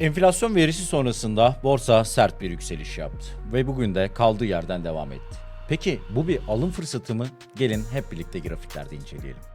Enflasyon verisi sonrasında borsa sert bir yükseliş yaptı ve bugün de kaldığı yerden devam etti. Peki bu bir alım fırsatı mı? Gelin hep birlikte grafiklerde inceleyelim.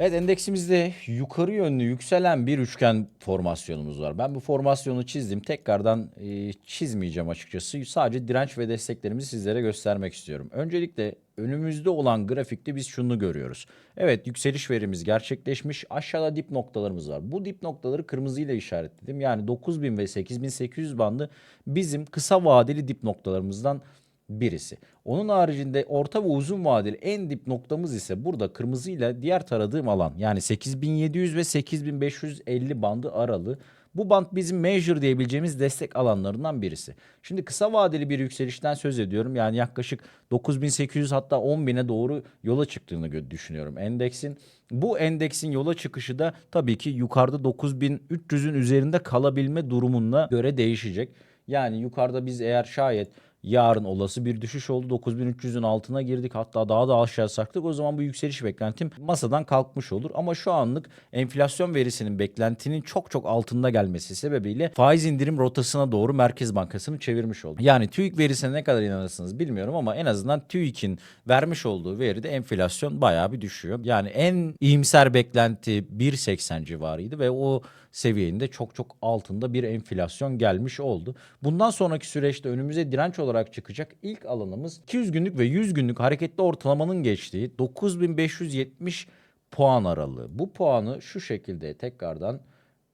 Evet endeksimizde yukarı yönlü yükselen bir üçgen formasyonumuz var. Ben bu formasyonu çizdim. Tekrardan e, çizmeyeceğim açıkçası. Sadece direnç ve desteklerimizi sizlere göstermek istiyorum. Öncelikle önümüzde olan grafikte biz şunu görüyoruz. Evet yükseliş verimiz gerçekleşmiş. Aşağıda dip noktalarımız var. Bu dip noktaları kırmızıyla işaretledim. Yani 9000 ve 8800 bandı bizim kısa vadeli dip noktalarımızdan birisi. Onun haricinde orta ve uzun vadeli en dip noktamız ise burada kırmızıyla diğer taradığım alan. Yani 8700 ve 8550 bandı aralığı. Bu band bizim major diyebileceğimiz destek alanlarından birisi. Şimdi kısa vadeli bir yükselişten söz ediyorum. Yani yaklaşık 9800 hatta 10.000'e doğru yola çıktığını düşünüyorum endeksin. Bu endeksin yola çıkışı da tabii ki yukarıda 9300'ün üzerinde kalabilme durumuna göre değişecek. Yani yukarıda biz eğer şayet yarın olası bir düşüş oldu 9300'ün altına girdik hatta daha da aşağı sarktık o zaman bu yükseliş beklentim masadan kalkmış olur ama şu anlık enflasyon verisinin beklentinin çok çok altında gelmesi sebebiyle faiz indirim rotasına doğru Merkez Bankası'nı çevirmiş oldu. Yani TÜİK verisine ne kadar inanırsınız bilmiyorum ama en azından TÜİK'in vermiş olduğu veride enflasyon bayağı bir düşüyor. Yani en iyimser beklenti 1.80 civarıydı ve o seviyenin de çok çok altında bir enflasyon gelmiş oldu. Bundan sonraki süreçte önümüze direnç olarak çıkacak ilk alanımız 200 günlük ve 100 günlük hareketli ortalamanın geçtiği 9570 puan aralığı. Bu puanı şu şekilde tekrardan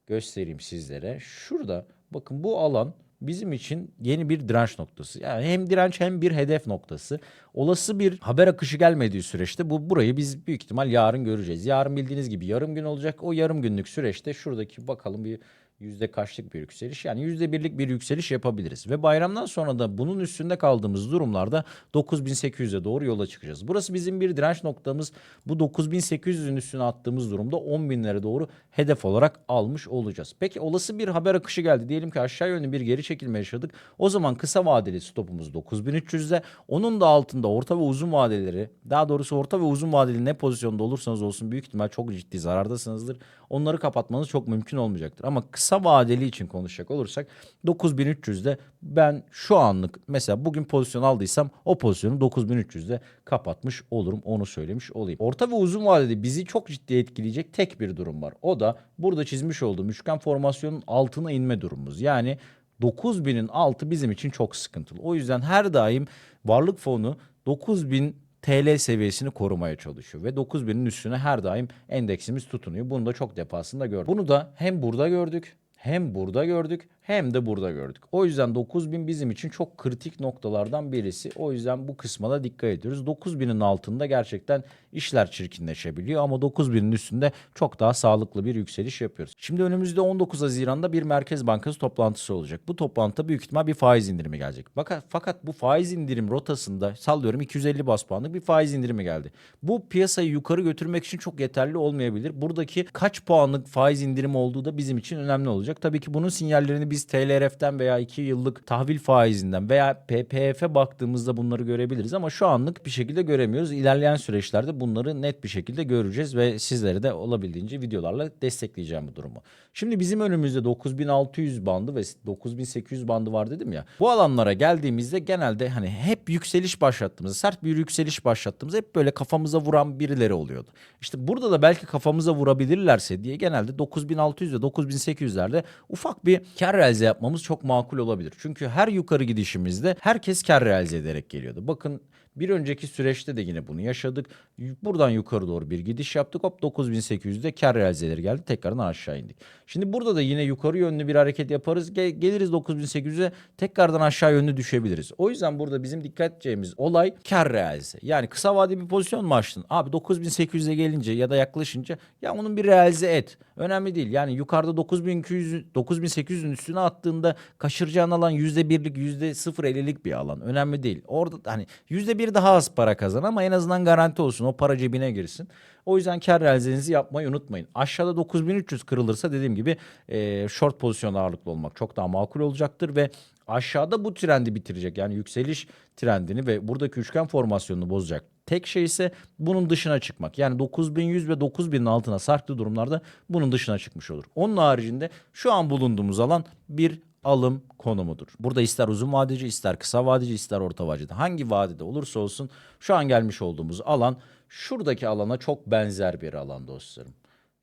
göstereyim sizlere. Şurada bakın bu alan bizim için yeni bir direnç noktası. Yani hem direnç hem bir hedef noktası. Olası bir haber akışı gelmediği süreçte bu burayı biz büyük ihtimal yarın göreceğiz. Yarın bildiğiniz gibi yarım gün olacak. O yarım günlük süreçte şuradaki bakalım bir yüzde kaçlık bir yükseliş yani yüzde birlik bir yükseliş yapabiliriz. Ve bayramdan sonra da bunun üstünde kaldığımız durumlarda 9800'e doğru yola çıkacağız. Burası bizim bir direnç noktamız. Bu 9800'ün üstüne attığımız durumda 10.000'lere doğru hedef olarak almış olacağız. Peki olası bir haber akışı geldi. Diyelim ki aşağı yönlü bir geri çekilme yaşadık. O zaman kısa vadeli stopumuz 9300'de. Onun da altında orta ve uzun vadeleri daha doğrusu orta ve uzun vadeli ne pozisyonda olursanız olsun büyük ihtimal çok ciddi zarardasınızdır. Onları kapatmanız çok mümkün olmayacaktır. Ama kısa vadeli için konuşacak olursak 9300'de ben şu anlık mesela bugün pozisyon aldıysam o pozisyonu 9300'de kapatmış olurum onu söylemiş olayım. Orta ve uzun vadede bizi çok ciddi etkileyecek tek bir durum var. O da burada çizmiş olduğum üçgen formasyonun altına inme durumumuz. Yani 9000'in altı bizim için çok sıkıntılı. O yüzden her daim varlık fonu 9000 TL seviyesini korumaya çalışıyor ve 9000'in üstüne her daim endeksimiz tutunuyor. Bunu da çok defasında gördük. Bunu da hem burada gördük hem burada gördük hem de burada gördük. O yüzden 9000 bizim için çok kritik noktalardan birisi. O yüzden bu kısma da dikkat ediyoruz. 9000'in altında gerçekten işler çirkinleşebiliyor ama 9000'in üstünde çok daha sağlıklı bir yükseliş yapıyoruz. Şimdi önümüzde 19 Haziran'da bir Merkez Bankası toplantısı olacak. Bu toplantıda büyük ihtimal bir faiz indirimi gelecek. Fakat, fakat bu faiz indirim rotasında sallıyorum 250 bas puanlık bir faiz indirimi geldi. Bu piyasayı yukarı götürmek için çok yeterli olmayabilir. Buradaki kaç puanlık faiz indirimi olduğu da bizim için önemli olacak. Tabii ki bunun sinyallerini biz TLRF'den veya 2 yıllık tahvil faizinden veya PPF'e baktığımızda bunları görebiliriz ama şu anlık bir şekilde göremiyoruz. İlerleyen süreçlerde bunları net bir şekilde göreceğiz ve sizlere de olabildiğince videolarla destekleyeceğim bu durumu. Şimdi bizim önümüzde 9600 bandı ve 9800 bandı var dedim ya. Bu alanlara geldiğimizde genelde hani hep yükseliş başlattığımızda, sert bir yükseliş başlattığımızda hep böyle kafamıza vuran birileri oluyordu. İşte burada da belki kafamıza vurabilirlerse diye genelde 9600 ve 9800'lerde ufak bir kar realize yapmamız çok makul olabilir. Çünkü her yukarı gidişimizde herkes kar realize ederek geliyordu. Bakın bir önceki süreçte de yine bunu yaşadık. Buradan yukarı doğru bir gidiş yaptık. Hop 9800'de kar realizeleri geldi. Tekrardan aşağı indik. Şimdi burada da yine yukarı yönlü bir hareket yaparız. Ge- geliriz 9800'e tekrardan aşağı yönlü düşebiliriz. O yüzden burada bizim dikkat edeceğimiz olay kar realize. Yani kısa vadeli bir pozisyon mu açtın? Abi 9800'e gelince ya da yaklaşınca ya onun bir realize et. Önemli değil. Yani yukarıda 9200 9800'ün üstüne attığında kaçıracağın alan %1'lik %0.50'lik bir alan. Önemli değil. Orada hani %1 daha az para kazan ama en azından garanti olsun. O para cebine girsin. O yüzden kar realizenizi yapmayı unutmayın. Aşağıda 9300 kırılırsa dediğim gibi e, short pozisyon ağırlıklı olmak çok daha makul olacaktır ve aşağıda bu trendi bitirecek. Yani yükseliş trendini ve buradaki üçgen formasyonunu bozacak tek şey ise bunun dışına çıkmak. Yani 9100 ve 9000'in altına sarktığı durumlarda bunun dışına çıkmış olur. Onun haricinde şu an bulunduğumuz alan bir alım konumudur. Burada ister uzun vadeci, ister kısa vadeci, ister orta vadede hangi vadede olursa olsun şu an gelmiş olduğumuz alan şuradaki alana çok benzer bir alan dostlarım.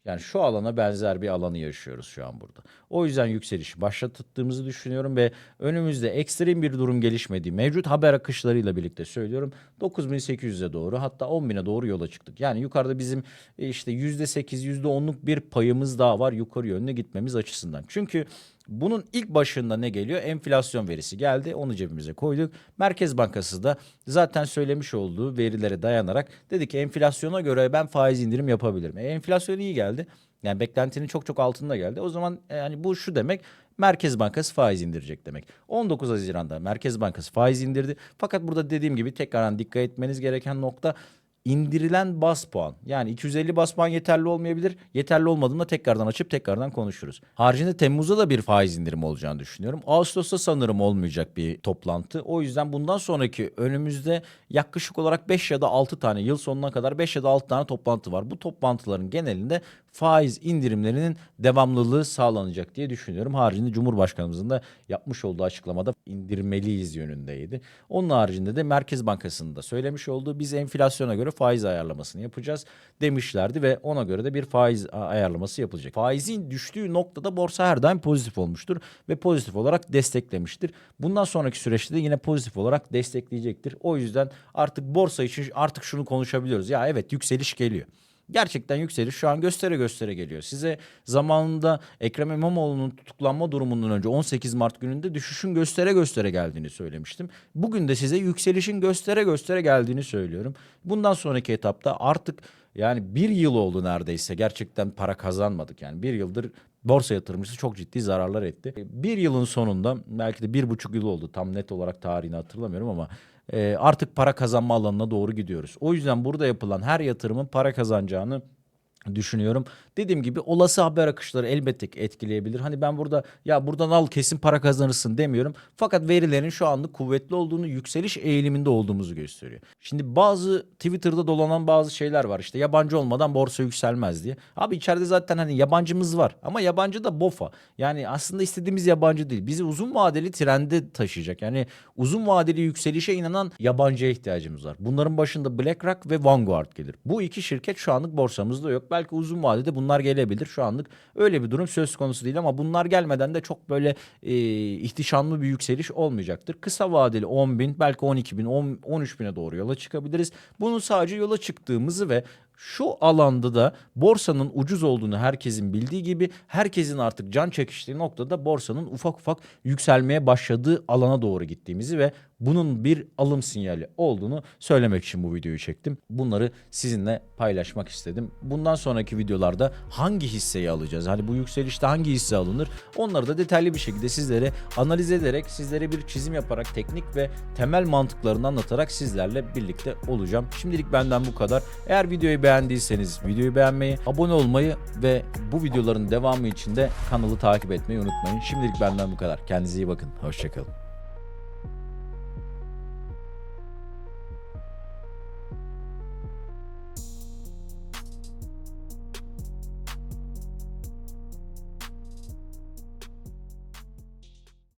Yani şu alana benzer bir alanı yaşıyoruz şu an burada. O yüzden yükselişi başlattığımızı düşünüyorum ve önümüzde ekstrem bir durum gelişmediği mevcut haber akışlarıyla birlikte söylüyorum. 9800'e doğru hatta 10.000'e doğru yola çıktık. Yani yukarıda bizim e, işte %8, %10'luk bir payımız daha var yukarı yönlü gitmemiz açısından. Çünkü bunun ilk başında ne geliyor? Enflasyon verisi geldi. Onu cebimize koyduk. Merkez Bankası da zaten söylemiş olduğu verilere dayanarak dedi ki enflasyona göre ben faiz indirim yapabilirim. E, enflasyon iyi geldi. Yani beklentinin çok çok altında geldi. O zaman e, yani bu şu demek Merkez Bankası faiz indirecek demek. 19 Haziran'da Merkez Bankası faiz indirdi. Fakat burada dediğim gibi tekrardan dikkat etmeniz gereken nokta indirilen bas puan. Yani 250 bas puan yeterli olmayabilir. Yeterli olmadığında tekrardan açıp tekrardan konuşuruz. Haricinde Temmuz'da da bir faiz indirimi olacağını düşünüyorum. Ağustos'ta sanırım olmayacak bir toplantı. O yüzden bundan sonraki önümüzde yaklaşık olarak 5 ya da 6 tane yıl sonuna kadar 5 ya da 6 tane toplantı var. Bu toplantıların genelinde faiz indirimlerinin devamlılığı sağlanacak diye düşünüyorum. Haricinde Cumhurbaşkanımızın da yapmış olduğu açıklamada indirmeliyiz yönündeydi. Onun haricinde de Merkez Bankası'nın da söylemiş olduğu biz enflasyona göre faiz ayarlamasını yapacağız demişlerdi ve ona göre de bir faiz ayarlaması yapılacak. Faizin düştüğü noktada borsa her daim pozitif olmuştur ve pozitif olarak desteklemiştir. Bundan sonraki süreçte de yine pozitif olarak destekleyecektir. O yüzden artık borsa için artık şunu konuşabiliyoruz. Ya evet yükseliş geliyor. Gerçekten yükseliş şu an göstere göstere geliyor. Size zamanında Ekrem İmamoğlu'nun tutuklanma durumundan önce 18 Mart gününde düşüşün göstere göstere geldiğini söylemiştim. Bugün de size yükselişin göstere göstere geldiğini söylüyorum. Bundan sonraki etapta artık yani bir yıl oldu neredeyse gerçekten para kazanmadık. Yani bir yıldır borsa yatırımcısı çok ciddi zararlar etti. Bir yılın sonunda belki de bir buçuk yıl oldu tam net olarak tarihini hatırlamıyorum ama e, artık para kazanma alanına doğru gidiyoruz. O yüzden burada yapılan her yatırımın para kazanacağını düşünüyorum. Dediğim gibi olası haber akışları elbette ki etkileyebilir. Hani ben burada ya buradan al kesin para kazanırsın demiyorum. Fakat verilerin şu anlık kuvvetli olduğunu, yükseliş eğiliminde olduğumuzu gösteriyor. Şimdi bazı Twitter'da dolanan bazı şeyler var. İşte yabancı olmadan borsa yükselmez diye. Abi içeride zaten hani yabancımız var ama yabancı da bofa. Yani aslında istediğimiz yabancı değil. Bizi uzun vadeli trende taşıyacak. Yani uzun vadeli yükselişe inanan yabancıya ihtiyacımız var. Bunların başında BlackRock ve Vanguard gelir. Bu iki şirket şu anlık borsamızda yok. Belki uzun vadede bunlar gelebilir. Şu anlık öyle bir durum söz konusu değil ama bunlar gelmeden de çok böyle e, ihtişamlı bir yükseliş olmayacaktır. Kısa vadeli 10 bin belki 12 bin 10, 13 bine doğru yola çıkabiliriz. Bunun sadece yola çıktığımızı ve şu alanda da borsanın ucuz olduğunu herkesin bildiği gibi herkesin artık can çekiştiği noktada borsanın ufak ufak yükselmeye başladığı alana doğru gittiğimizi ve bunun bir alım sinyali olduğunu söylemek için bu videoyu çektim. Bunları sizinle paylaşmak istedim. Bundan sonraki videolarda hangi hisseyi alacağız? Hani bu yükselişte hangi hisse alınır? Onları da detaylı bir şekilde sizlere analiz ederek, sizlere bir çizim yaparak, teknik ve temel mantıklarını anlatarak sizlerle birlikte olacağım. Şimdilik benden bu kadar. Eğer videoyu beğendiyseniz videoyu beğenmeyi, abone olmayı ve bu videoların devamı için de kanalı takip etmeyi unutmayın. Şimdilik benden bu kadar. Kendinize iyi bakın. Hoşçakalın.